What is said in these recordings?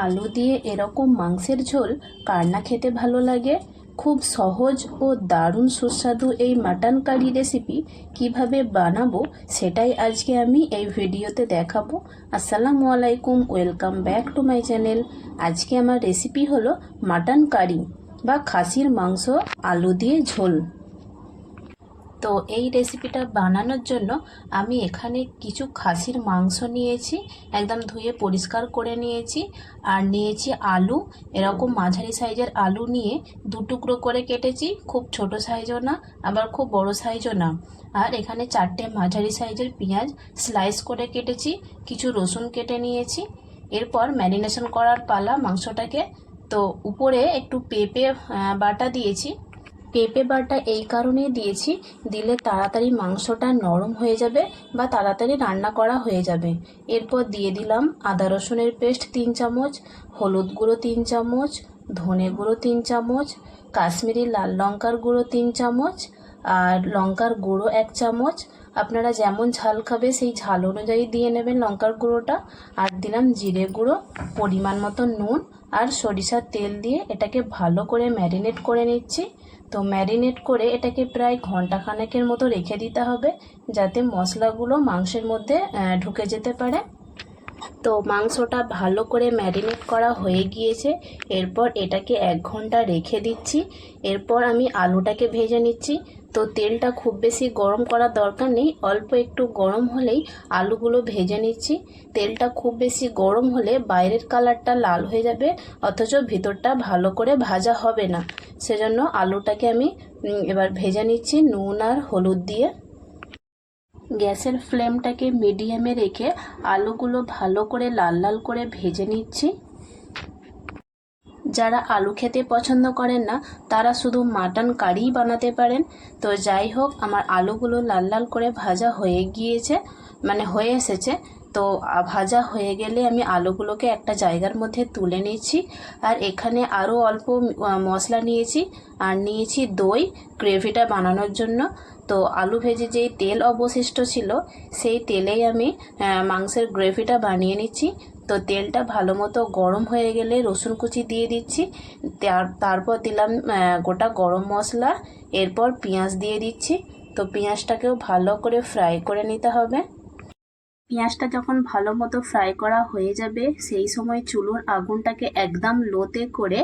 আলু দিয়ে এরকম মাংসের ঝোল কার না খেতে ভালো লাগে? খুব সহজ ও দারুণ সুস্বাদু এই মাটন কারি রেসিপি কীভাবে বানাবো সেটাই আজকে আমি এই ভিডিওতে দেখাবো। আসসালামু আলাইকুম, welcome back to my channel. আজকে আমার রেসিপি হলো মাটন কারি বা খাসির মাংস, আলু দিয়ে ঝোল। তো এই রেসিপিটা বানানোর জন্য আমি এখানে কিছু খাসির মাংস নিয়েছি, একদম ধুয়ে পরিষ্কার করে নিয়েছি। আর নিয়েছি আলু, এরকম মাঝারি সাইজের আলু নিয়ে দু টুকরো করে কেটেছি, খুব ছোট সাইজও না, আবার খুব বড় সাইজও না। আর এখানে চারটে মাঝারি সাইজের পেঁয়াজ স্লাইস করে কেটেছি, কিছু রসুন কেটে নিয়েছি। এরপর ম্যারিনেশন করার পালা মাংসটাকে। তো উপরে একটু পেঁপে বাটা দিয়েছি। পেঁপে বাটা এই কারণেই দিয়েছি, দিলে তাড়াতাড়ি মাংসটা নরম হয়ে যাবে বা তাড়াতাড়ি রান্না করা হয়ে যাবে। এরপর দিয়ে দিলাম আদা রসুনের পেস্ট তিন চামচ, হলুদ গুঁড়ো তিন চামচ, ধনে গুঁড়ো তিন চামচ, কাশ্মীরি লাল লঙ্কার গুঁড়ো তিন চামচ, আর লঙ্কার গুঁড়ো এক চামচ আপনারা যেমন ঝাল খাবে, সেই ঝাল অনুযায়ী দিয়ে নেবেন লঙ্কার গুঁড়োটা। আর দিলাম জিরে গুঁড়ো, পরিমাণ মতো নুন আর সরিষার তেল দিয়ে এটাকে ভালো করে ম্যারিনেট করে নিচ্ছি। তো ম্যারিনেট করে এটাকে প্রায় ঘন্টাখানেকের মতো রেখে দিতে হবে, যাতে মশলাগুলো মাংসের মধ্যে ঢুকে যেতে পারে। তো মাংসটা ভালো করে ম্যারিনেট করা হয়ে গিয়েছে। এরপর এটাকে এক ঘণ্টা রেখে দিচ্ছি। এরপর আমি আলুটাকে ভেজে নিচ্ছি। তো তেলটা খুব বেশি গরম করার দরকার নেই। অল্প একটু গরম হলেই আলুগুলো ভেজে নিচ্ছি। তেলটা খুব বেশি গরম হলে বাইরের কালারটা লাল হয়ে যাবে, অথচ ভিতরটা ভালো করে ভাজা হবে না। সেজন্য আলুটাকে আমি এবার ভেজে নিচ্ছি নুন আর হলুদ দিয়ে। গ্যাসের ফ্লেমটাকে মিডিয়ামে রেখে আলুগুলো ভালো করে লাল লাল করে ভেজে নিচ্ছি। যারা আলু খেতে পছন্দ করেন না, তারা শুধু মাটন কারিই বানাতে পারেন। তো যাই হোক, আমার আলুগুলো লাল লাল করে ভাজা হয়ে গিয়েছে মানে হয়ে এসেছে। তো ভাজা হয়ে গেলে আমি আলুগুলোকে একটা জায়গার মধ্যে তুলে নিচ্ছি আর এখানে আরও অল্প মশলা নিয়েছি। আর নিয়েছি দই গ্রেভিটা বানানোর জন্য। তো, আলু ভেজে যেই তেল অবশিষ্ট ছিল, সেই তেলেই আমি মাংসের গ্রেভিটা বানিয়ে নিচ্ছি। তো, তেলটা ভালো মতো গরম হয়ে গেলে রসুন কুচি দিয়ে দিচ্ছি। তার- তারপর দিলাম গোটা গরম মশলা। এরপর পেঁয়াজ দিয়ে দিচ্ছি। তো, পেঁয়াজটাকেও ভালো করে ফ্রাই করে নিতে হবে। পেঁয়াজটা যখন ভালো মতো ফ্রাই করা হয়ে যাবে, সেই সময় চুলোর আগুনটাকে একদম লোতে করে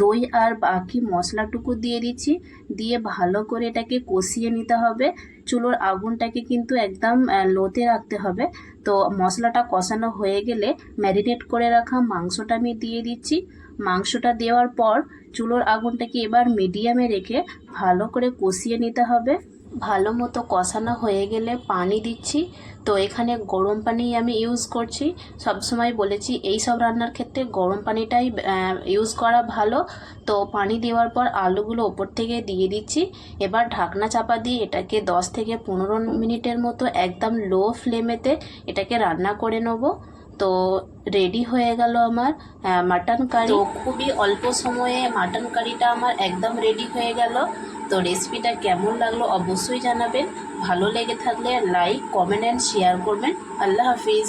দই আর বাকি মশলাটুকু দিয়ে দিচ্ছি। দিয়ে ভালো করে এটাকে কষিয়ে নিতে হবে। চুলোর আগুনটাকে কিন্তু একদম লোতে রাখতে হবে। তো মশলাটা কষানো হয়ে গেলে ম্যারিনেট করে রাখা মাংসটা আমি দিয়ে দিচ্ছি। মাংসটা দেওয়ার পর চুলোর আগুনটাকে এবার মিডিয়ামে রেখে ভালো করে কষিয়ে নিতে হবে। ভালো মতো কষানো হয়ে গেলে পানি দিচ্ছি। তো এখানে গরম পানি আমি ইউজ করছি। সবসময় বলেছি এই সব রান্নার ক্ষেত্রে গরম পানিটাই ইউজ করা ভালো। তো পানি দেওয়ার পর আলুগুলো ওপর থেকে দিয়ে দিচ্ছি। এবার ঢাকনা চাপা দিয়ে এটাকে দশ থেকে পনেরো মিনিটের মতো একদম লো ফ্লেমেতে এটাকে রান্না করে নেব। তো রেডি হয়ে গেল আমার মাটন কারি খুবই অল্প সময়ে মাটন কারিটা আমার একদম রেডি হয়ে গেল। তো রেসিপিটা কেমন লাগল অবশ্যই জানাবেন। ভালো লেগে থাকলে লাইক, কমেন্ট অ্যান্ড শেয়ার করবেন। আল্লাহ হাফিজ।